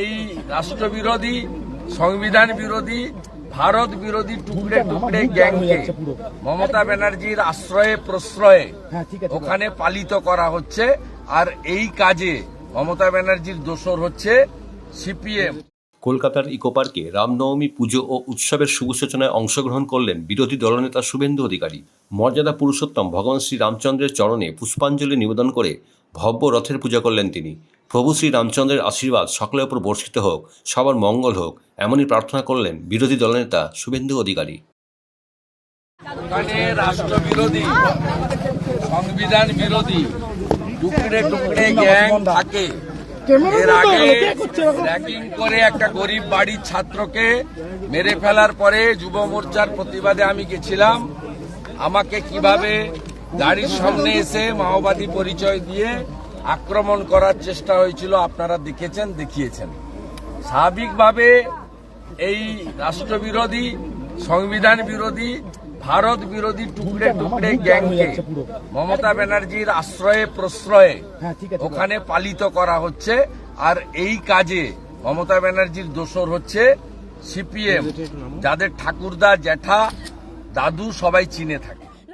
এই রাষ্ট্রবিরোধী, সংবিধান বিরোধী, ভারত বিরোধী টুকরে টুকরে গ্যাংকে মমতা ব্যানার্জির আশ্রয়ে প্রশ্রয়ে ওখানে পালিত করা হচ্ছে। আর এই কাজে মমতা ব্যানার্জির দোসর হচ্ছে সিপিএম। কলকাতার ইকো পার্কে রামনবমী পুজো ও উৎসবের শুভ সূচনায় অংশগ্রহণ করলেন বিরোধী দলনেতা শুভেন্দু অধিকারী। মর্যাদা পুরুষোত্তম, ভগবান শ্রী রামচন্দ্রের চরণে পুষ্পাঞ্জলি নিবেদন করে ভব্য রথের পূজা করলেন তিনি। প্রভু শ্রী রামচন্দ্রের আশীর্বাদ সকলের উপর বর্ষিত হোক, সবার মঙ্গল হোক, এমনই প্রার্থনা করলেন বিরোধী দলনেতা শুভেন্দু অধিকারী। সংবিধান বিরোধী, টুকরে টুকরে গ্যাং থাকে। এর আগে র্যাগিং করে একটা গরিব বাড়ির ছাত্রকে মেরে ফেলার পরে যুব মোর্চার প্রতিবাদে আমি গেছিলাম। আমাকে কীভাবে গাড়ির সামনে এসে মাওবাদী পরিচয় দিয়ে আক্রমণ করার চেষ্টা হয়েছিল আপনারা দেখেছেন দেখিয়েছেন। স্বাভাবিকভাবে এই রাষ্ট্রবিরোধী সংবিধান বিরোধী ভারত বিরোধী টুকরে টুকরে গ্যাংকে মমতা ব্যানার্জির আশ্রয়ে প্রশ্রয়ে ওখানে পালিত করা হচ্ছে। আর এই কাজে মমতা ব্যানার্জির দোষর হচ্ছে সিপিএম। যাদের ঠাকুরদা জ্যাঠা দাদু সবাই চিনে থাকে।